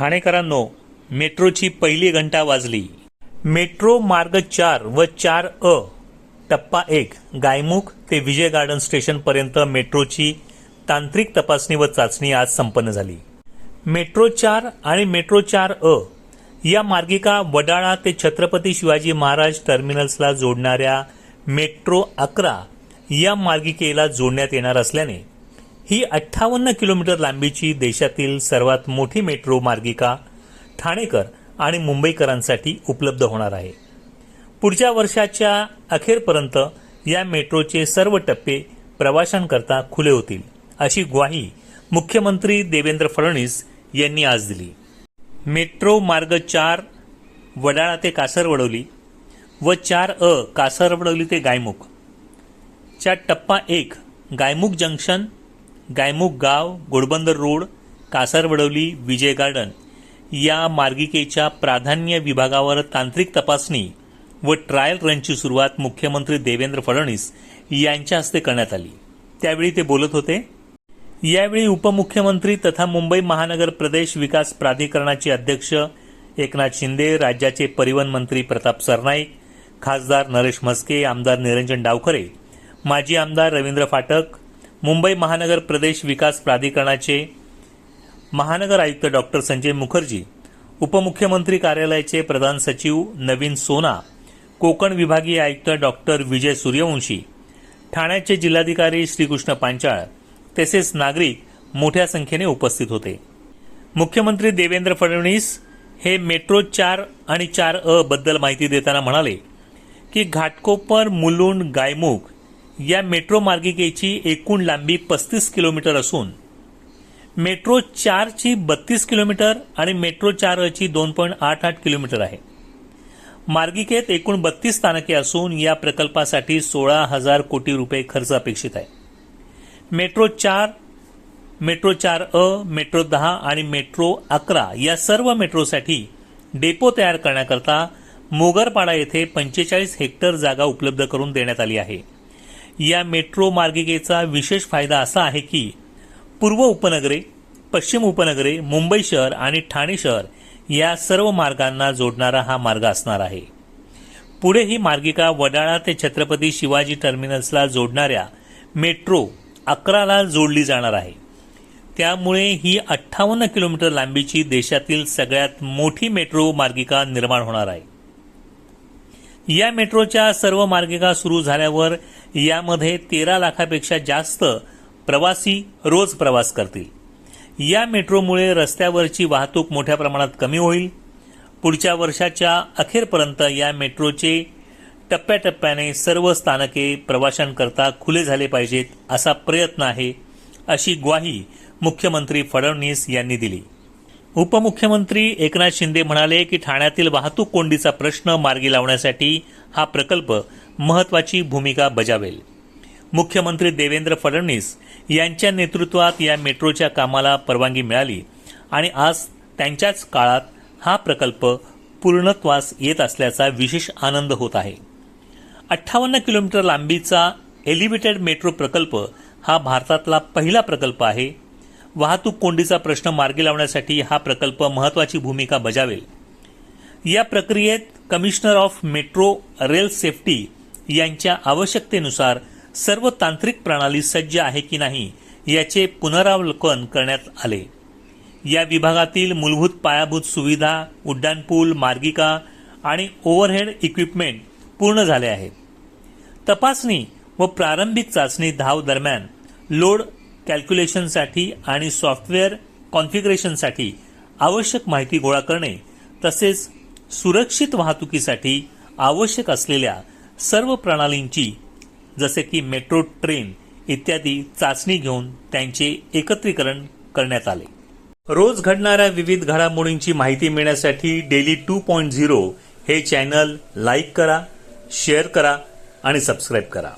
ठाणेकरांनो मेट्रोची पहिली घंटा वाजली. मेट्रो मार्ग चार व चार अ टप्पा एक गायमुख ते विजय गार्डन स्टेशनपर्यंत मेट्रोची तांत्रिक तपासणी व चाचणी आज संपन्न झाली. मेट्रो चार आणि मेट्रो चार अ या मार्गिका वडाळा ते छत्रपती शिवाजी महाराज टर्मिनल्सला जोडणाऱ्या मेट्रो अकरा या मार्गिकेला जोडण्यात येणार असल्याने ही अठ्ठावन्न किलोमीटर लांबीची देशातील सर्वात मोठी मेट्रो मार्गिका ठाणेकर आणि मुंबईकरांसाठी उपलब्ध होणार आहे. पुढच्या वर्षाच्या अखेरपर्यंत या मेट्रोचे सर्व टप्पे प्रवाशांकरता खुले होतील अशी ग्वाही मुख्यमंत्री देवेंद्र फडणवीस यांनी आज दिली. मेट्रो मार्ग चार वडाळा ते कासरवडवली व चार अ कासरवडवली ते गायमुख. च्या टप्पा एक गायमुख जंक्शन गायमुख गाव घोडबंदर रोड कासारवडवली विजय गार्डन या मार्गिकेच्या प्राधान्य विभागावर तांत्रिक तपासणी व ट्रायल रनची सुरुवात मुख्यमंत्री देवेंद्र फडणवीस यांच्या हस्ते करण्यात आली. त्यावेळी ते बोलत होते यावेळी उपमुख्यमंत्री तथा मुंबई महानगर प्रदेश विकास प्राधिकरणाचे अध्यक्ष एकनाथ शिंदे राज्याचे परिवहन मंत्री प्रताप सरनाईक खासदार नरेश म्हस्के आमदार निरंजन डावखरे माजी आमदार रवींद्र फाटक मुंबई महानगर प्रदेश विकास प्राधिकरणाचे महानगर आयुक्त डॉक्टर संजय मुखर्जी उपमुख्यमंत्री कार्यालयाचे प्रधान सचिव नवीन सोना कोकण विभागीय आयुक्त डॉक्टर विजय सूर्यवंशी ठाण्याचे जिल्हाधिकारी श्रीकृष्ण पांचाळ तसेच नागरिक मोठ्या संख्येने उपस्थित होते. मुख्यमंत्री देवेंद्र फडणवीस हे मेट्रो चार आणि चार अ बद्दल माहिती देताना म्हणाले की घाटकोपर मुलुंड गायमुख या मेट्रो मार्गिकेची एकूण लांबी पस्तीस किलोमीटर असून मेट्रो चारची बत्तीस किलोमीटर आणि मेट्रो चार ची दोन पॉईंट आठ आठ किलोमीटर आहे. मार्गिकेत एकूण बत्तीस स्थानके असून या प्रकल्पासाठी सोळा हजार कोटी रुपये खर्च अपेक्षित आहे. मेट्रो चार मेट्रो चार अ मेट्रो दहा आणि मेट्रो अकरा या सर्व मेट्रोसाठी डेपो तयार करण्याकरता मोगरपाडा येथे पंचेचाळीस हेक्टर जागा उपलब्ध करून देण्यात आली आहे. या मेट्रो मार्गिकेचा विशेष फायदा असा आहे की पूर्व उपनगरे पश्चिम उपनगरे मुंबई शहर आणि ठाणे शहर या सर्व मार्गांना जोडणारा हा मार्ग असणार आहे. पुढे ही मार्गिका वडाळा ते छत्रपती शिवाजी टर्मिनल्सला जोडणाऱ्या मेट्रो अकराला जोडली जाणार आहे. त्यामुळे ही अठ्ठावन्न किलोमीटर लांबीची देशातील सगळ्यात मोठी मेट्रो मार्गिका निर्माण होणार आहे. या मेट्रोच्या सर्व मार्गिका सुरू झाल्यावर यामध्ये तेरा लाखापेक्षा जास्त प्रवासी रोज प्रवास करतील. या मेट्रोमुळे रस्त्यावरची वाहतूक मोठ्या प्रमाणात कमी होईल. पुढच्या वर्षाच्या अखेरपर्यंत या मेट्रोचे टप्प्याटप्प्याने सर्व स्थानके प्रवाशांकरता खुले झाले पाहिजेत असा प्रयत्न आहे अशी ग्वाही मुख्यमंत्री फडणवीस यांनी दिली. उपमुख्यमंत्री एकनाथ शिंदे म्हणाले की ठाण्यातील वाहतूक कोंडीचा प्रश्न मार्गी लावण्यासाठी हा प्रकल्प महत्वाची भूमिका बजावेल. मुख्यमंत्री देवेंद्र फडणवीस यांच्या नेतृत्वात या मेट्रोच्या कामाला परवानगी मिळाली आणि आज त्यांच्याच काळात हा प्रकल्प पूर्णत्वास येत असल्याचा विशेष आनंद होत आहे. अठ्ठावन्न किलोमीटर लांबीचा एलिव्हेटेड मेट्रो प्रकल्प हा भारतातला पहिला प्रकल्प आहे. वाहतूक कोंडीचा प्रश्न मार्गी लावण्यासाठी हा प्रकल्प महत्वाची भूमिका बजावेल. या प्रक्रियेत commissioner of metro rail safety यांच्या आवश्यकतेनुसार सर्व तांत्रिक प्रणाली सज्ज आहे की नाही याचे पुनरावलोकन करण्यात आले. या विभागातील मूलभूत पायाभूत सुविधा उड्डाणपूल मार्गिका आणि ओव्हरहेड इक्विपमेंट पूर्ण झाले आहेत तपासणी व प्रारंभिक चाचणी धाव दरम्यान लोड कॅल्क्युलेशनसाठी आणि सॉफ्टवेअर कॉन्फिगरेशनसाठी आवश्यक माहिती गोळा करणे तसेच सुरक्षित वाहतुकीसाठी आवश्यक असलेल्या सर्व प्रणालींची जसे की मेट्रो ट्रेन इत्यादी चाचणी घेऊन त्यांचे एकत्रीकरण करण्यात आले. रोज घडणाऱ्या विविध घडामोडींची माहिती मिळण्यासाठी डेली टू पॉईंट झिरो हे चॅनल लाईक करा शेअर करा आणि सबस्क्राईब करा.